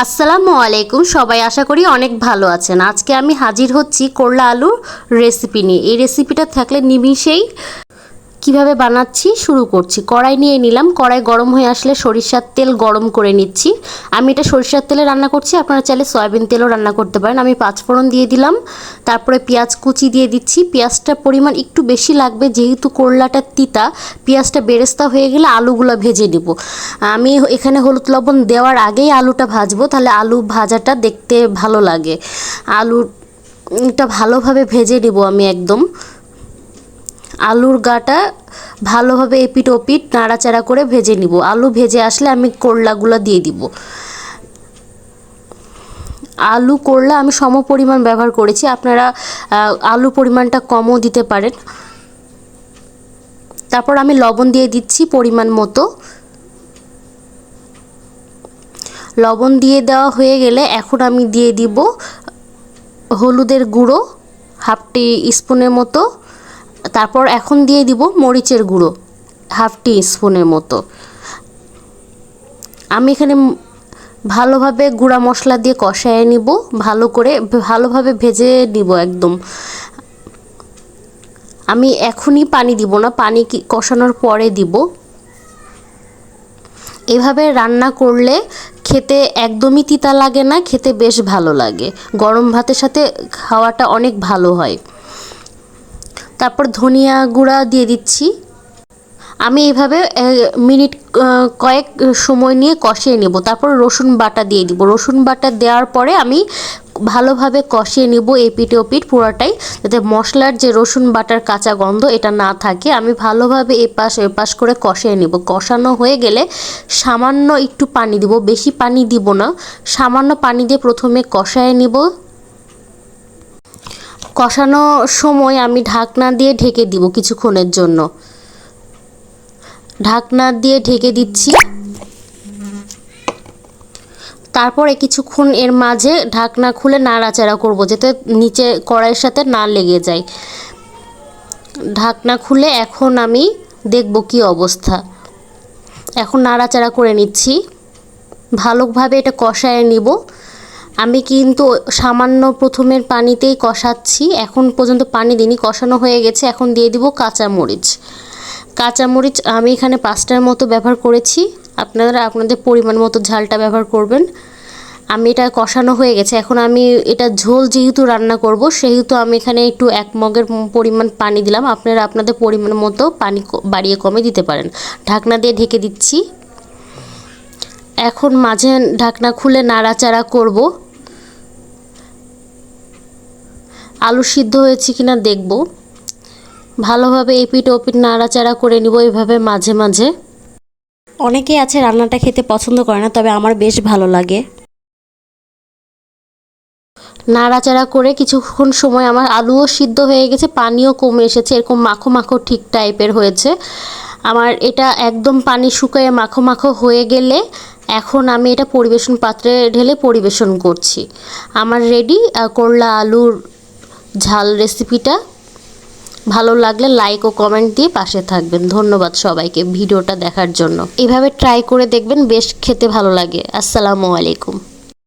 আসসালামু আলাইকুম, সবাই আশা করি অনেক ভালো আছেন। আজকে আমি হাজির হচ্ছি করলা আলুর রেসিপি নিয়ে। এই রেসিপিটা থাকলে নিমিষেই কীভাবে বানাচ্ছি? শুরু করছি। কড়াই নিয়ে নিলাম। কড়াই গরম হয়ে আসলে সরিষার তেল গরম করে নিচ্ছি। আমি এটা সরিষার তেলে রান্না করছি। আপনারা চাইলে সয়াবিন তেলও রান্না করতে পারেন। আমি পাঁচফোড়ন দিয়ে দিলাম। তারপরে পেঁয়াজ কুচি দিয়ে দিচ্ছি। পেঁয়াজটার পরিমাণ একটু বেশি লাগবে। যেহেতু করলাটা তিতা, পেঁয়াজটা বেরেস্তা হয়ে গেলে আলুগুলো ভেজে নেব। আমি এখানে হলুদ লবণ দেওয়ার আগেই আলুটা ভাজবো। তাহলে আলু ভাজাটা দেখতে ভালো লাগে। আলুটা ভালোভাবে ভেজে নেব আমি একদম। আলুর গাটা ভালোভাবে এপিট ওপিট নাড়াচাড়া করে ভেজে নিব। আলু ভেজে আসলে আমি করলাগুলো দিয়ে দিব। আলু করলা আমি সম পরিমাণ ব্যবহার করেছি। আপনারা আলু পরিমাণটা কমও দিতে পারেন। তারপর আমি লবণ দিয়ে দিচ্ছি পরিমাণ মতো। লবণ দিয়ে দেওয়া হয়ে গেলে এখন আমি দিয়ে দিব হলুদের গুঁড়ো, হাফ টি স্পুনের মতো। তারপর এখন দিয়ে দিব মরিচের গুঁড়ো, হাফ টি স্পুনের মতো। আমি এখানে ভালোভাবে গুঁড়া মশলা দিয়ে কষায় নিব, ভালো করে, ভালোভাবে ভেজে নিব একদম। আমি এখনই পানি দিব না, পানি কষানোর পরে দিব। এভাবে রান্না করলে খেতে একদমই তিতা লাগে না, খেতে বেশ ভালো লাগে। গরম ভাতের সাথে খাওয়াটা অনেক ভালো হয়। তারপর ধনিয়া গুঁড়া দিয়ে দিচ্ছি। আমি এইভাবে মিনিট কয়েক সময় নিয়ে কষিয়ে নেব। তারপর রসুন বাটা দিয়ে দিব। রসুন বাটা দেওয়ার পরে আমি ভালোভাবে কষিয়ে নিব ও পিঠ পুরোটাই, যাতে মশলার যে রসুন বাটার কাঁচা গন্ধ এটা না থাকে। আমি ভালোভাবে এপাশ এপাশ করে কষিয়ে নিব। কষানো হয়ে গেলে সামান্য একটু পানি দিব। বেশি পানি দিব না। সামান্য পানি দিয়ে প্রথমে কষায় নিব। কষানো সময় আমি ঢাকনা দিয়ে ঢেকে দিব কিছুক্ষণের জন্য। ঢাকনা দিয়ে ঢেকে দিচ্ছি। তারপরে কিছুক্ষণ এর মাঝে ঢাকনা খুলে নাড়াচাড়া করব যাতে নিচে কড়াইয়ের সাথে না লেগে যায়। ঢাকনা খুলে এখন আমি দেখব কি অবস্থা। এখন নাড়াচাড়া করে নিচ্ছি। ভালোভাবে এটা কষায় নিব। আমি কিন্তু সামান্য প্রথমের পানিতেই কষাচ্ছি। এখন পর্যন্ত পানি দিইনি, কষানো হয়ে গেছে। এখন দিয়ে দিব কাঁচামরিচ। কাঁচামরিচ আমি এখানে পাঁচটার মতো ব্যবহার করেছি। আপনারা আপনাদের পরিমাণ মতো ঝালটা ব্যবহার করবেন। আমি এটা কষানো হয়ে গেছে। এখন আমি এটা ঝোল যেহেতু রান্না করব, সেহেতু আমি এখানে একটু এক মগের পরিমাণ পানি দিলাম। আপনারা আপনাদের পরিমাণ মতো পানি বাড়িয়ে কমে দিতে পারেন। ঢাকনা দিয়ে ঢেকে দিচ্ছি। এখন মাঝে ঢাকনা খুলে নাড়াচাড়া করব। আলু সিদ্ধ হয়েছে কিনা দেখব। ভালোভাবে এপিট ওপিট নাড়াচাড়া করে নিব এইভাবে মাঝে মাঝে। অনেকেই আছে রান্নাটা খেতে পছন্দ করে না, তবে আমার বেশ ভালো লাগে। নাড়াচাড়া করে কিছুক্ষণ সময় আমার আলুও সিদ্ধ হয়ে গেছে, পানিও কমে এসেছে, এরকম মাখো মাখো ঠিক টাইপের হয়েছে। আমার এটা একদম পানি শুকিয়ে মাখো মাখো হয়ে গেলে এখন আমি এটা পরিবেশন পাত্রে ঢেলে পরিবেশন করছি। আমার রেডি করলা, আলুর ঝাল রেসিপিটা ভালো লাগলে লাইক ও কমেন্ট দিয়ে পাশে থাকবেন। ধন্যবাদ সবাইকে ভিডিওটা দেখার জন্য। এভাবে ট্রাই করে দেখবেন, বেশ খেতে ভালো লাগে। আসসালামু আলাইকুম।